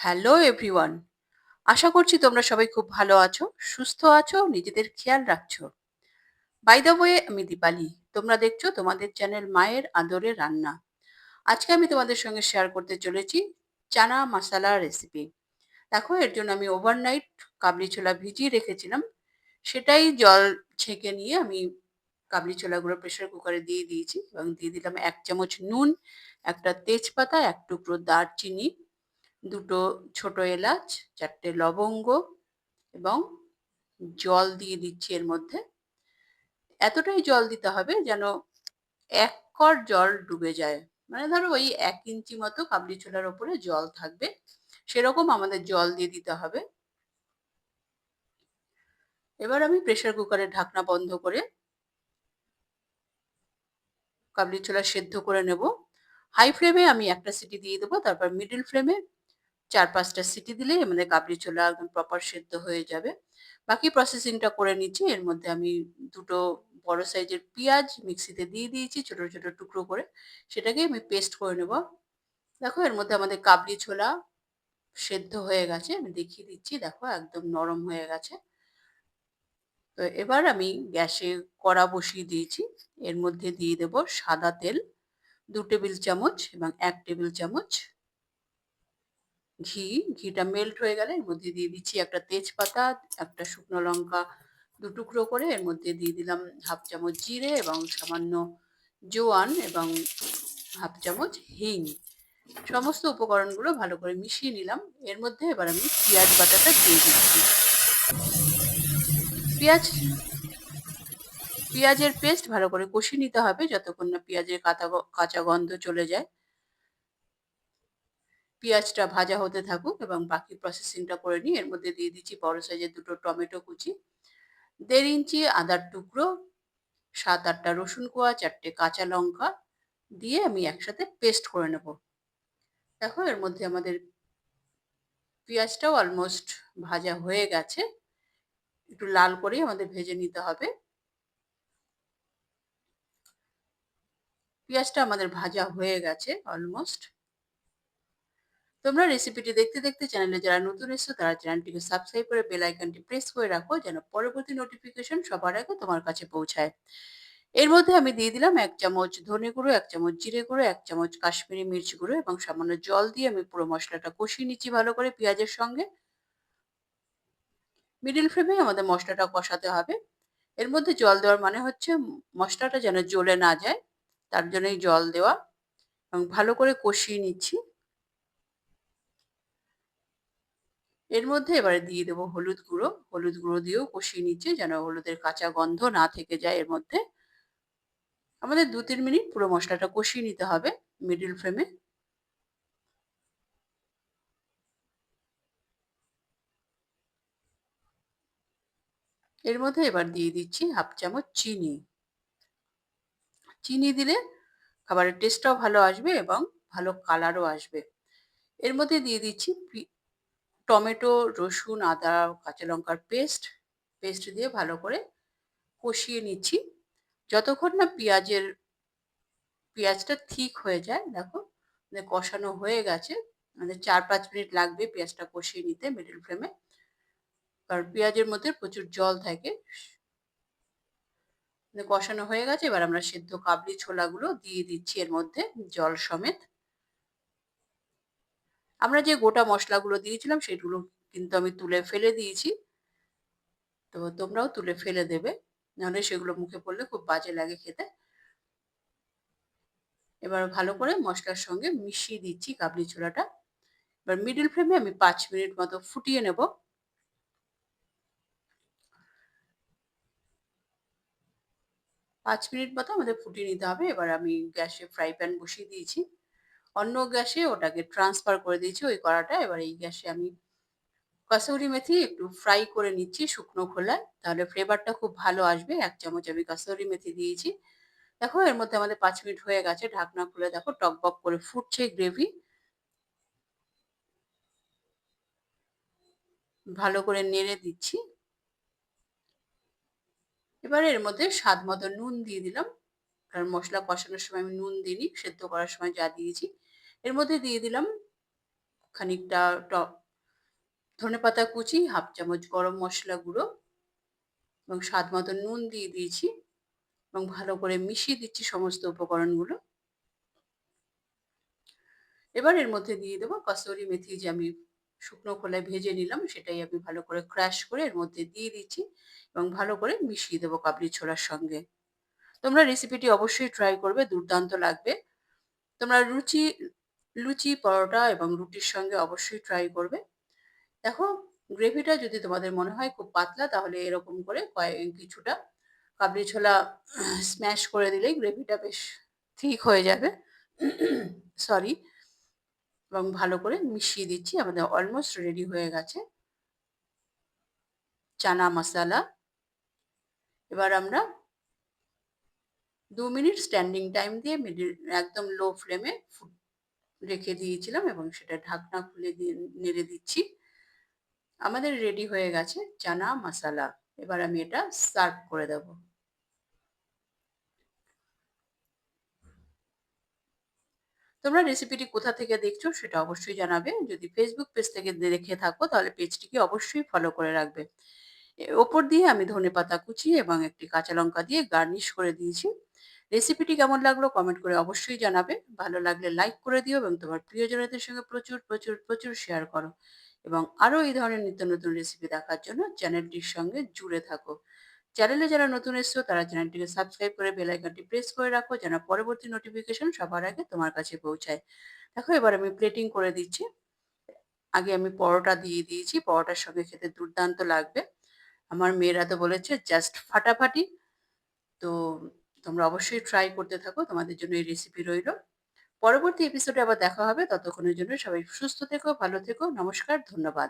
Hello everyone. আশা করছি তোমরা সবাই খুব ভালো আছো, সুস্থ আছো, নিজেদের খেয়াল রাখছো। বাই দ্য ওয়ে আমি দীপালি। তোমরা দেখছ তোমাদের চ্যানেল মায়ের আদরে রান্না। আজকে আমি তোমাদের সঙ্গে শেয়ার করতে চলেছি চানা মশালা রেসিপি দেখো, এর জন্য আমি ওভারনাইট কাবলি ছোলা ভিজিয়ে রেখেছিলাম। সেটাই জল ছেঁকে নিয়ে আমি কাবলি ছোলাগুলো প্রেশার কুকারে দিয়ে দিয়েছি এবং দিয়ে দিলাম এক চামচ নুন, একটা তেজপাতা, এক টুকরো দারচিনি দুটো ছোট এলাচ, চারটে লবঙ্গ এবং জল দিয়ে দিচ্ছি এর মধ্যে। এতটাই জল দিতে হবে যেন এক কর জল ডুবে যায়। মানে ধরো ওই এক ইঞ্চি মতো কাবলি ছোলার ওপরে জল থাকবে, সেরকম আমাদের জল দিয়ে দিতে হবে। এবার আমি প্রেশার কুকারের ঢাকনা বন্ধ করে কাবলি ছোলা সেদ্ধ করে নেব। হাই ফ্লেমে আমি একটা সিটি দিয়ে দেবো, তারপর মিডিল ফ্লেমে চার পাঁচটা সিটি দিলে আমাদের কাবলি ছোলা একদম প্রপার সেদ্ধ হয়ে যাবে। বাকি প্রসেসিংটা করে নিচ্ছি, এর মধ্যে আমি দুটো বড় সাইজের পেঁয়াজ মিক্সিতে দিয়ে দিয়েছি, ছোট ছোট টুকরো করে। সেটাকে আমি পেস্ট করে নেব। দেখো, এর মধ্যে আমাদের কাবলি ছোলা সেদ্ধ হয়ে গেছে। আমি দেখিয়ে দিচ্ছি, দেখো, একদম নরম হয়ে গেছে। তো এবার আমি গ্যাসে কড়া বসিয়ে দিয়েছি। এর মধ্যে দিয়ে দেব সাদা তেল, দু টেবিল চামচ এবং এক টেবিল চামচ ঘি, ঘিটা মেল্ট হয়ে গেলে এর মধ্যে দিয়ে দিচ্ছি একটা তেজপাতা, একটা শুকনো লঙ্কা দু টুকরো করে এর মধ্যে দিয়ে দিলাম হাফ চামচ জিরে এবং সামান্য জোয়ান এবং হাফ চামচ হিং। সমস্ত উপকরণগুলো ভালো করে মিশিয়ে নিলাম। এর মধ্যে এবার আমি পেঁয়াজ বাটাটা দিয়ে দিচ্ছি। পেঁয়াজ, পেঁয়াজের পেস্ট ভালো করে কষিয়ে নিতে হবে যতক্ষণ না পেঁয়াজের কাঁচা কাঁচা গন্ধ চলে যায়। পেঁয়াজটা ভাজা হতে থাকুক এবং বাকি প্রসেসিংটা করে নিই এর মধ্যে দিয়ে দিচ্ছি বড় সাইজের দুটো টমেটো কুচি, দেড় ইঞ্চি আদার টুকরো, সাত আটটা রসুন কোয়া, চারটে কাঁচা লঙ্কা দিয়ে আমি একসাথে পেস্ট করে নেব। দেখো এর মধ্যে আমাদের পেঁয়াজটাও অলমোস্ট ভাজা হয়ে গেছে। একটু লাল করেই আমাদের ভেজে নিতে হবে। পেঁয়াজটা আমাদের ভাজা হয়ে গেছে অলমোস্ট তোমরা রেসিপিটি দেখতে দেখতে চ্যানেলে যারা নতুন এসছো, তারা চ্যানেলটিকে সাবস্ক্রাইব করে বেল আইকনটি প্রেস করে রাখো, যেন পরবর্তী নোটিফিকেশন সবার আগে তোমার কাছে পৌঁছায়। এর মধ্যে আমি দিয়ে দিলাম এক চামচ ধনে গুঁড়ো, এক চামচ জিরে গুঁড়ো, এক চামচ কাশ্মীরি মির্চ গুঁড়ো এবং সামান্য জল দিয়ে আমি পুরো মশলাটা কষিয়ে নিচ্ছি ভালো করে পেঁয়াজের সঙ্গে। মিডিল ফ্লেমে আমাদের মশলাটা কষাতে হবে। এর মধ্যে জল দেওয়ার মানে হচ্ছে মশলাটা যেন জ্বলে না যায়, তার জন্যই জল দেওয়া এবং ভালো করে কষিয়ে নিচ্ছি। এর মধ্যে এবারে দিয়ে দেবো হলুদ গুঁড়ো। হলুদ গুঁড়ো দিয়েও কষিয়ে নিচ্ছে যেন হলুদের কাঁচা গন্ধ না থেকে যায় এর মধ্যে। আমাদের দু তিন মিনিট পুরো মশলাটা কষিয়ে নিতে হবে মিডিল ফ্লেমে এর মধ্যে এবার দিয়ে দিচ্ছি হাফ চামচ চিনি। চিনি দিলে খাবারের টেস্টটাও ভালো আসবে এবং ভালো কালারও আসবে। এর মধ্যে দিয়ে দিচ্ছি টমেটো, রসুন, আদা, কাঁচা লঙ্কার পেস্ট পেস্ট দিয়ে ভালো করে কষিয়ে নিচ্ছি। যতক্ষণ না পেঁয়াজের, পেঁয়াজটা ঠিক হয়ে যায়, দেখো মানে কষানো হয়ে গেছে মানে চার পাঁচ মিনিট লাগবে পেঁয়াজটা কষিয়ে নিতে মিডিল ফ্লেমে কারণ পেঁয়াজের মধ্যে প্রচুর জল থাকে। মানে কষানো হয়ে গেছে, এবার আমরা সেদ্ধ কাবলি ছোলাগুলো দিয়ে দিচ্ছি এর মধ্যে জল সমেত। আমরা যে গোটা মশলাগুলো দিয়েছিলাম সেগুলো কিন্তু আমি তুলে ফেলে দিয়েছি। তো তোমরাও তুলে ফেলে দেবে, নাহলে সেগুলো মুখে পড়লে খুব বাজে লাগে খেতে। এবার ভালো করে মশলার সঙ্গে মিশিয়ে দিচ্ছি কাবলি ছোলাটা। এবার মিডিল ফ্লেমে আমি পাঁচ মিনিট মতো ফুটিয়ে নেব। পাঁচ মিনিট মতো আমাদের ফুটিয়ে নিতে হবে। এবার আমি গ্যাসে ফ্রাই প্যান বসিয়ে দিয়েছি। অন্য গ্যাসে ওটাকে ট্রান্সফার করে দিয়েছি, ওই কড়াটা। এবার এই গ্যাসে আমি কাসুরি মেথি একটু ফ্রাই করে নিচ্ছি শুকনো খোলায়। তাহলে ফ্লেভারটা খুব ভালো আসবে। এক চামচ আমি কাসুরি মেথি দিয়েছি। দেখো, এর মধ্যে আমাদের পাঁচ মিনিট হয়ে গেছে। ঢাকনা খুলে দেখো, টক বক করে ফুটছে গ্রেভি ভালো করে নেড়ে দিচ্ছি। এবার এর মধ্যে স্বাদ মতো নুন দিয়ে দিলাম। কারণ মশলা কষানোর সময় আমি নুন দিইনি, সেদ্ধ করার সময় যা দিয়েছি। এর মধ্যে দিয়ে দিলাম খানিকটা টক ধনেপাতা কুচি, হাফ চামচ গরম মশলা গুঁড়ো এবং স্বাদ মতো নুন দিয়ে দিয়েছি এবং ভালো করে মিশিয়ে দিচ্ছি সমস্ত উপকরণগুলো। এবার এর মধ্যে দিয়ে দেবো কসুরি মেথি যে আমি শুকনো খোলায় ভেজে নিলাম, সেটাই আমি ভালো করে ক্র্যাশ করে এর মধ্যে দিয়ে দিচ্ছি এবং ভালো করে মিশিয়ে দেবো কাবলি ছোলার সঙ্গে। তোমরা রেসিপিটি অবশ্যই ট্রাই করবে, দুর্দান্ত লাগবে। তোমরা লুচি লুচি, পরোটা এবং রুটির সঙ্গে অবশ্যই ট্রাই করবে। দেখো গ্রেভিটা যদি তোমাদের মনে হয় খুব পাতলা, তাহলে এরকম করে কয়েক কিছুটা কাবলি ছোলা স্ম্যাশ করে দিলেই গ্রেভিটা বেশ ঠিক হয়ে যাবে। সরি এবং ভালো করে মিশিয়ে দিচ্ছি, আমাদের অলমোস্ট রেডি হয়ে গেছে। চানা মশলা। এবার আমরা দু মিনিট স্ট্যান্ডিং টাইম দিয়ে মিডিল একদম লো ফ্লেমে রেখে দিয়েছিলাম এবং সেটা ঢাকনা খুলে দিয়ে নেড়ে দিচ্ছি। আমাদের রেডি হয়ে গেছে চানা মশালা এবার আমি এটা সার্ভ করে দেব। তোমরা রেসিপিটি কোথা থেকে দেখছ সেটা অবশ্যই জানাবে। যদি ফেসবুক পেজ থেকে দেখে থাকো তাহলে পেজটিকে অবশ্যই ফলো করে রাখবে। ওপর দিয়ে আমি ধনে পাতা কুচি এবং একটি কাঁচা লঙ্কা দিয়ে গার্নিশ করে দিয়েছি। রেসিপিটি কেমন লাগল কমেন্ট করে অবশ্যই জানাবে। ভালো লাগলে লাইক করে দিও এবং তোমার প্রিয়জনদের সঙ্গে প্রচুর প্রচুর প্রচুর শেয়ার করো। এবং আরও এই ধরনের নিত্য নতুন রেসিপি দেখার জন্য চ্যানেলটির সঙ্গে জুড়ে থাকো। চ্যানেলে যারা নতুন এসছো, তারা চ্যানেলটিকে সাবস্ক্রাইব করে বেল আইকনটি প্রেস করে রাখো যেন পরবর্তী নোটিফিকেশন সবার আগে তোমার কাছে পৌঁছায়। দেখো, এবার আমি প্লেটিং করে দিচ্ছি। আগে আমি পরোটা দিয়ে দিয়েছি। পরোটার সঙ্গে খেতে দুর্দান্ত লাগবে। আমার মেয়েরা তো বলেছে জাস্ট ফাটাফাটি। তো তোমরা অবশ্যই ট্রাই করতে থাকো। তোমাদের জন্য এই রেসিপি রইল। পরবর্তী এপিসোডে আবার দেখা হবে। ততক্ষণের জন্য সবাই সুস্থ থেকো, ভালো থেকো। নমস্কার, ধন্যবাদ।